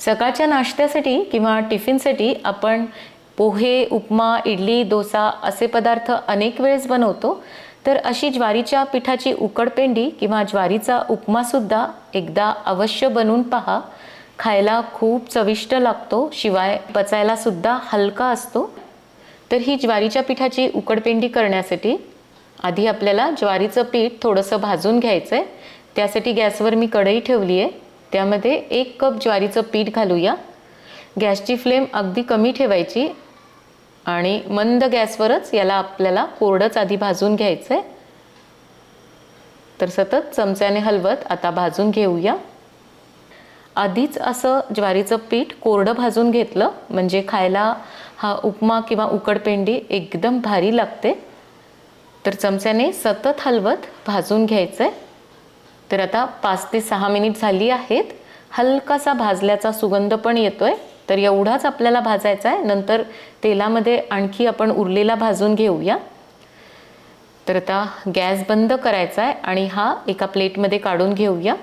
सकाळच्या नाश्त्यासाठी किंवा टिफिनसाठी आपण पोहे उपमा इडली डोसा असे पदार्थ अनेक वेळेस बनवतो. तर अशी ज्वारीच्या पिठाची उकडपेंडी किंवा ज्वारीचा उपमासुद्धा एकदा अवश्य बनवून पहा. खायला खूप चविष्ट लागतो शिवाय पचायलासुद्धा हलका असतो. तर ही ज्वारीच्या पिठाची उकडपेंडी करण्यासाठी आधी आपल्याला ज्वारीचं पीठ थोडंसं भाजून घ्यायचं आहे त्यासाठी गॅसवर मी कढई ठेवली आहे त्यामध्ये एक कप ज्वारीचं पीठ घालूया. गॅसची फ्लेम अगदी कमी ठेवायची आणि मंद गॅसवरच याला आपल्याला कोरडंच आधी भाजून घ्यायचं आहे तर सतत चमच्याने हलवत आता भाजून घेऊया. आधीच असं ज्वारीचं पीठ कोरडं भाजून घेतलं म्हणजे खायला हा उपमा किंवा उकडपेंडी एकदम भारी लागते. तर चमच्याने सतत हलवत भाजून घ्यायचं आहे तर आता पाच ते सहा मिनिट झाली आहेत. हलकासा भाजल्याचा सुगंध पण येतोय. तर एवढाच आपल्याला भाजायचा आहे. नंतर तेलामध्ये आणखी आपण उरलेला भाजून घेऊया. तर आता गॅस बंद करायचा आहे आणि हा एका प्लेटमध्ये काढून घेऊया.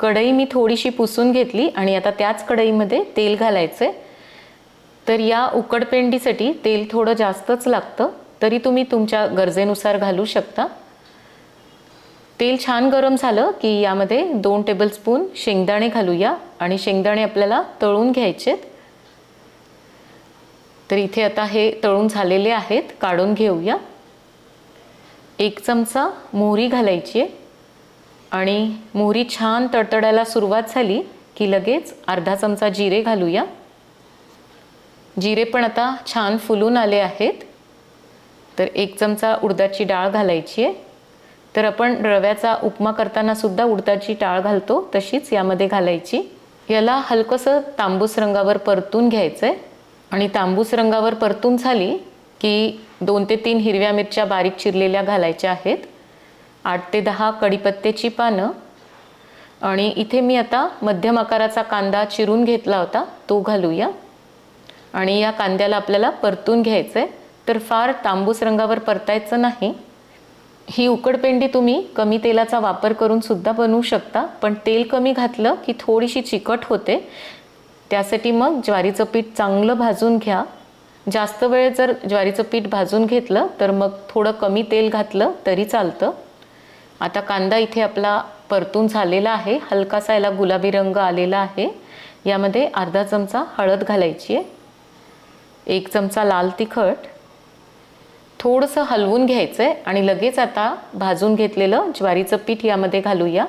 कढई मी थोडीशी पुसून घेतली आणि आता त्याच कढईमध्ये तेल घालायचं आहे तर या उकडपेंडीसाठी तेल थोडं जास्तच लागतं. तरी तुम्ही तुमच्या गरजेनुसार घालू शकता. तेल छान गरम झालं की यामध्ये दोन टेबलस्पून शेंगदाणे घालूया. आणि शेंगदाणे आपल्याला तळून घ्यायचेत. तर इथे आता हे तळून झालेले आहेत काढून घेऊया. एक चमचा मोहरी घालायची आहे. आणि मोहरी छान तडतडायला सुरुवात झाली की लगेच अर्धा चमचा जिरे घालूया. जिरे पण आता छान फुलून आले आहेत. तर एक चमचा उडदाची डाळ घालायची आहे. तर आपण रव्याचा उपमा करताना सुद्धा उडदाची टाळ घालतो तशीच यामध्ये घालायची. याला हलकंसं तांबूस रंगावर परतून घ्यायचं आहे आणि तांबूस रंगावर परतून झाली की दोन ते तीन हिरव्या मिरच्या बारीक चिरलेल्या घालायच्या आहेत. आठ ते दहा कढीपत्त्याची पानं. आणि इथे मी आता मध्यम आकाराचा कांदा चिरून घेतला होता तो घालूया. आणि या कांद्याला आपल्याला परतून घ्यायचं आहे तर फार तांबूस रंगावर परतायचं नाही. ही उकडपेंडी तुम्ही कमी तेलाचा वापर करून सुद्धा बनवू शकता पण तेल कमी घातलं की थोडीशी चिकट होते. त्यासाठी मग ज्वारीचं पीठ चांगलं भाजून घ्या. जास्त वेळ जर ज्वारीचं पीठ भाजून घेतलं तर मग थोडं कमी तेल घातलं तरी चालतं. आता कांदा इथे आपला परतून झालेला आहे. हलकासा याला गुलाबी रंग आलेला आहे. यामध्ये अर्धा चमचा हळद घालायची आहे. एक चमचा लाल तिखट. थोडंसं हलवून घ्यायचं आहे आणि लगेच आता भाजून घेतलेलं ज्वारीचं पीठ यामध्ये घालूया.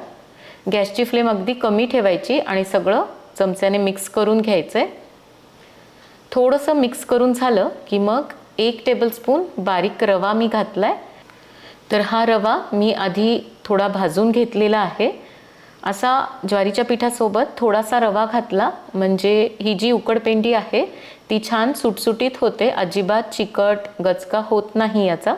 गॅसची फ्लेम अगदी कमी ठेवायची आणि सगळं चमच्याने मिक्स करून घ्यायचं आहे थोडंसं मिक्स करून झालं की मग एक टेबलस्पून बारीक रवा मी घातला आहे तर हा रवा मी आधी थोडा भाजून घेतलेला आहे. असा ज्वारीच्या पिठासोबत थोडासा रवा घातला. म्हणजे ही जी उकडपेंडी आहे ती छान सुटसुटीत होते. अजिबात चिकट गचका होत नाही याचा.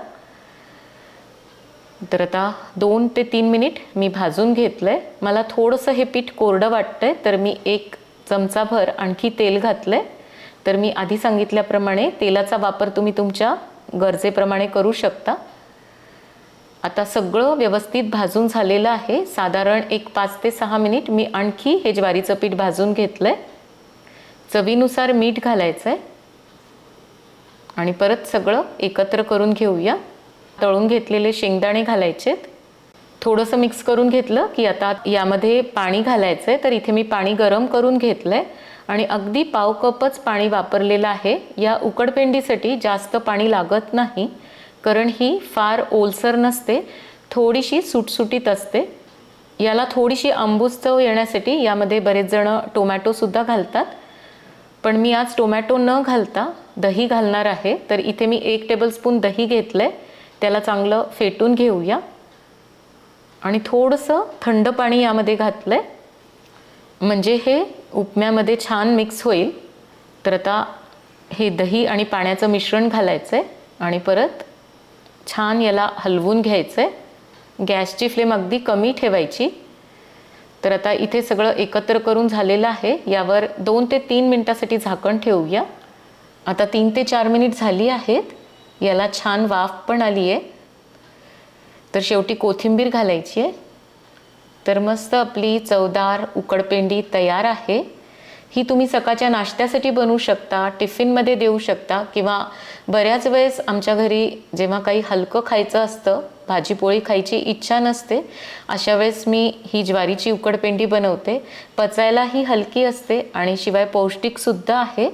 तर आता दोन ते तीन मिनिट मी भाजून घेतलं आहे मला थोडंसं हे पीठ कोरडं वाटतं आहे तर मी एक चमचाभर आणखी तेल घातलं आहे तर मी आधी सांगितल्याप्रमाणे तेलाचा वापर तुम्ही तुमच्या गरजेप्रमाणे करू शकता. आता सगळं व्यवस्थित भाजून झालेलं आहे. साधारण एक पाच ते सहा मिनिट मी आणखी हे ज्वारीचं पीठ भाजून घेतलं आहे चवीनुसार मीठ घालायचं आहे आणि परत सगळं एकत्र करून घेऊया. तळून घेतलेले शेंगदाणे घालायचेत. थोडंसं मिक्स करून घेतलं की आता यामध्ये पाणी घालायचं आहे तर इथे मी पाणी गरम करून घेतलं आहे आणि अगदी पाव कपच पाणी वापरलेलं आहे. या उकडपेंडीसाठी जास्त पाणी लागत नाही. कारण ही फार ओलसर नसते थोडीशी सुटसुटीत असते. याला थोडीशी आंबूस चव येण्यासाठी यामध्ये बरेच जण टोमॅटोसुद्धा घालतात. पण मी आज टोमॅटो न घालता दही घालणार आहे तर इथे मी एक टेबलस्पून दही घेतलं आहे त्याला चांगलं फेटून घेऊया. आणि थोडंसं थंड पाणी यामध्ये घातलं आहे म्हणजे हे उपम्यामध्ये छान मिक्स होईल. तर आता हे दही आणि पाण्याचं मिश्रण घालायचं आहे आणि परत छान याला हलवून घ्यायचं आहे गॅसची फ्लेम अगदी कमी ठेवायची. तर आता इथे सगळं एकत्र करून झालेलं आहे. यावर दोन ते तीन मिनटासाठी झाकण ठेवूया. आता तीन ते चार मिनिट झाली आहेत. याला छान वाफ पण आली आहे. तर शेवटी कोथिंबीर घालायची आहे. तर मस्त आपली चवदार उकडपेंडी तयार आहे. ही तुम्ही सकाळच्या नाश्त्यासाठी बनवू शकता टिफिनमध्ये देऊ शकता किंवा बऱ्याच वेळेस आमच्या घरी जेव्हा काही हलकं खायचं असतं भाजीपोळी खायची इच्छा नसते अशा वेळेस मी ही ज्वारीची उकडपेंडी बनवते. पचायलाही हलकी असते आणि शिवाय पौष्टिकसुद्धा आहे.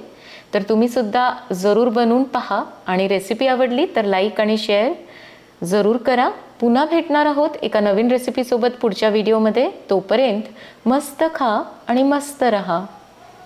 तर तुम्ही सुद्धा जरूर बनवून पहा आणि रेसिपी आवडली तर लाईक आणि शेअर जरूर करा. पुन्हा भेटणार आहोत एका नवीन रेसिपीसोबत पुढच्या व्हिडिओमध्ये तोपर्यंत मस्त खा आणि मस्त रहा.